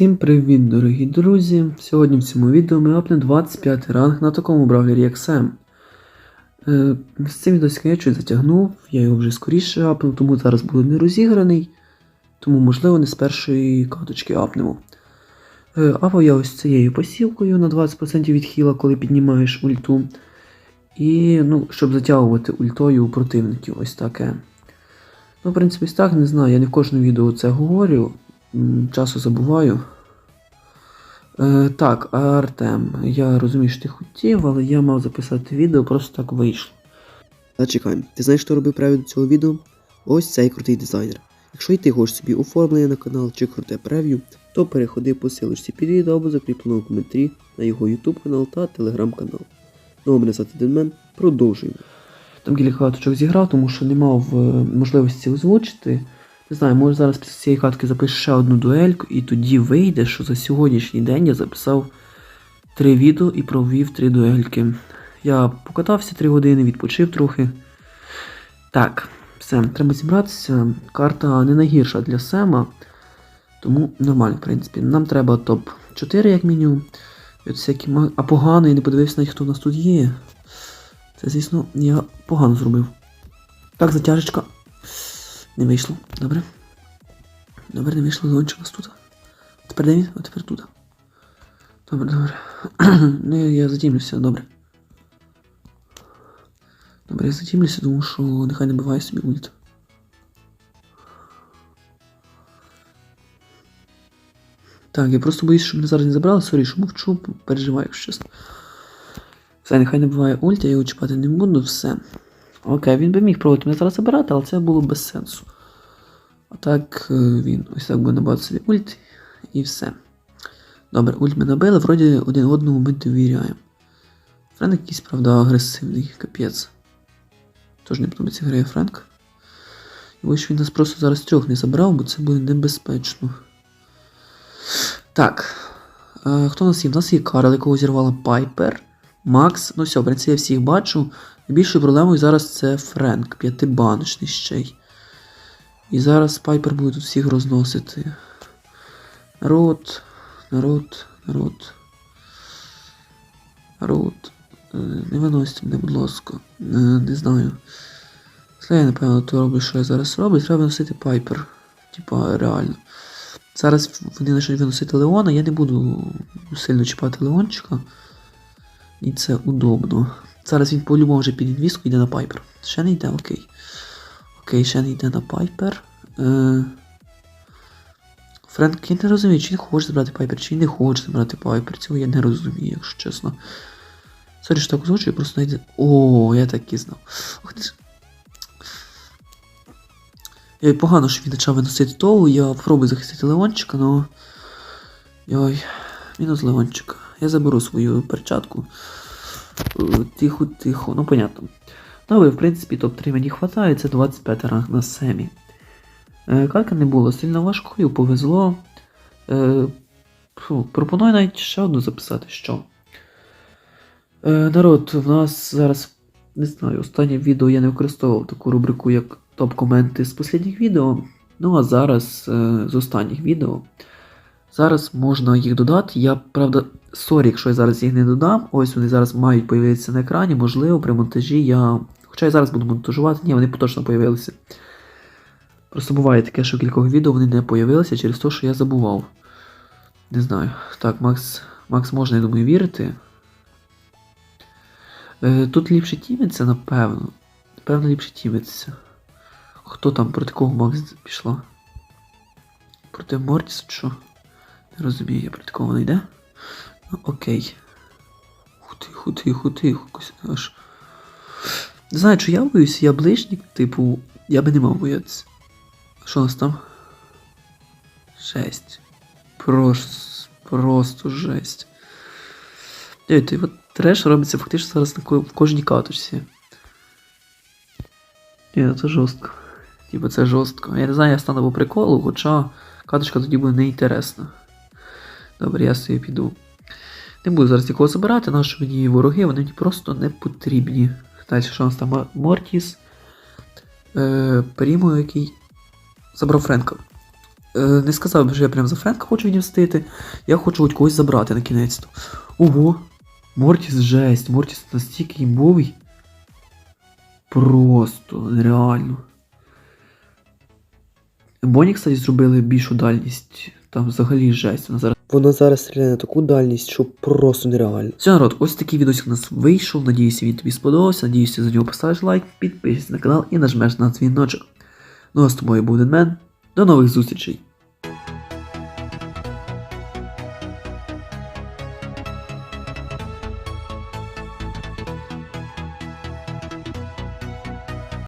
Всім привіт, дорогі друзі! Сьогодні в цьому відео ми апнемо 25 ранг на такому бравлері як Сем. Е, з цим відео я чуть затягнув, я його вже скоріше апнув, тому зараз буде не розіграний. Тому, можливо, не з першої каточки апнемо. Е, апав я ось цією посілкою на 20% від хіла, коли піднімаєш ульту. І, ну, щоб затягувати ультою у противників, ось таке. Ну, в принципі, так не знаю, я не в кожному відео це говорю. Часу забуваю. Е, так, Артем, я розумію, що ти хотів, але я мав записати відео, просто так вийшло. Зачекай, ти знаєш, що робив прев'ю до цього відео? Ось цей крутий дизайнер. Якщо і ти хочеш собі оформлення на канал чи круте прев'ю, то переходи по силочці під відео або закріпленому коментарі на його YouTube канал та Telegram канал. Ну, а мене звати Денмен, продовжуємо. Там кілька каточок зіграв, тому що не мав е, можливості озвучити. Не знаю, може зараз після цієї катки запишу ще одну дуельку, і тоді вийде, що за сьогоднішній день я записав три відео і провів три дуельки. Я покатався три години, відпочив трохи. Так, все, треба зібратися. Карта не найгірша для Сема, тому нормально, в принципі. Нам треба топ-4, як мінімум. І от всякі А погано, я не подивився навіть, хто у нас тут є. Це, звісно, я погано зробив. Так, затяжечка. Не вийшло. Добре. Добре, не вийшло зончик у нас тут. Тепер де він? А тепер тут. Добре, добре. ну, я, я затімлюся, добре. Добре, я затімлюся, тому що нехай не буває собі ульт. Так, я просто боюсь, щоб мене зараз не забрали, сорі, що мовчу, переживаю, якщо чесно. Все, нехай не буває ульт, я його чіпати не буду, все. Окей, він би міг пробувати мене зараз забирати, але це було без сенсу. А так е, він ось так би набагато собі ульт і все. Добре, ульт ми набили, вроді один одному ми довіряємо. Френк якийсь, правда, агресивний, капець. Тож не подобається грає Френк. І ось він нас просто зараз трьох не забрав, бо це буде небезпечно. Так. Е, хто у нас є? У нас є Карл, якого зірвала Пайпер. Макс, ну все, в принципі, я всіх бачу. Найбільшою проблемою зараз це Френк, п'ятибаночний ще й. І зараз Пайпер буде тут всіх розносити. Народ, народ, народ. Народ. Е, Не виносьте мене, будь ласка. Е, Не знаю. Я, напевно, то роблю, що я зараз роблю. Треба виносити Пайпер. Типа, реально. Зараз вони почнуть виносити Леона, я не буду сильно чіпати Леончика. І це удобно. Зараз він по-любому вже під відвіску йде на Пайпер. Ще не йде, окей. Окей, ще не йде на Пайпер. Е... Френк, я не розумію, чи він хоче забрати Пайпер, чи він не хоче забрати Пайпер. Цього я не розумію, якщо чесно. Сорі, що так озвучую, просто найде. О, я так і знав. Ох ти. Ой, погано, що він почав виносити того, я спробую захистити Леончика, но. Ой, мінус Леончика. Я заберу свою перчатку. Е, Тихо, тихо, ну понятно. Добре, в принципі, топ-3 мені хватає, це 25 ранг на семі. Е, не було сильно важкою, повезло. Е, пропоную навіть ще одну записати, що. Е, народ, в нас зараз, не знаю, останнє відео я не використовував таку рубрику, як топ-коменти з останніх відео. Ну а зараз е, з останніх відео. Зараз можна їх додати. Я, правда, сорі, якщо я зараз їх не додам. Ось вони зараз мають появитися на екрані. Можливо, при монтажі я. Хоча я зараз буду монтажувати, ні, вони точно появилися. Просто буває таке, що кількох відео вони не появилися через те, що я забував. Не знаю. Так, Макс. Макс можна, я думаю, вірити. Е, тут ліпше тімиться, напевно. Напевно, ліпше тімиться. Хто там проти кого Макс пішла? Проти Мортіса, що? Не розумію, я проти кого вона йде. Ну, окей. Тихо, тихо, тихо, аж. Не знаю, чи я боюсь, я ближнік, типу, я би не мав боятися. Що у нас там? Жесть. Просто, просто жесть. Дивіться, от треш робиться фактично зараз на в кожній каточці. Ні, ну це жорстко. Типа це жорстко. Я не знаю, я стану по приколу, хоча каточка тоді буде неінтересна. Добре, я собі піду. Не буду зараз нікого забирати, наші мені вороги, вони мені просто не потрібні. Далі, що у нас там Мортіс. Е, Прімо, який забрав Френка. е, не сказав би, що я прям за Френка хочу відмстити. Я хочу хоч когось забрати на кінець. Ого! Мортіс жесть, Мортіс настільки імбовий. Просто нереально. Боні, кстати, зробили більшу дальність. Там взагалі жесть. Вона зараз. Вона зараз стріляє на таку дальність, що просто нереально. Все, народ, ось такий відосик у нас вийшов. Надіюся, він тобі сподобався. Надіюся, ти за нього поставиш лайк, підпишись на канал і нажмеш на дзвіночок. Ну а з тобою був Денмен. До нових зустрічей!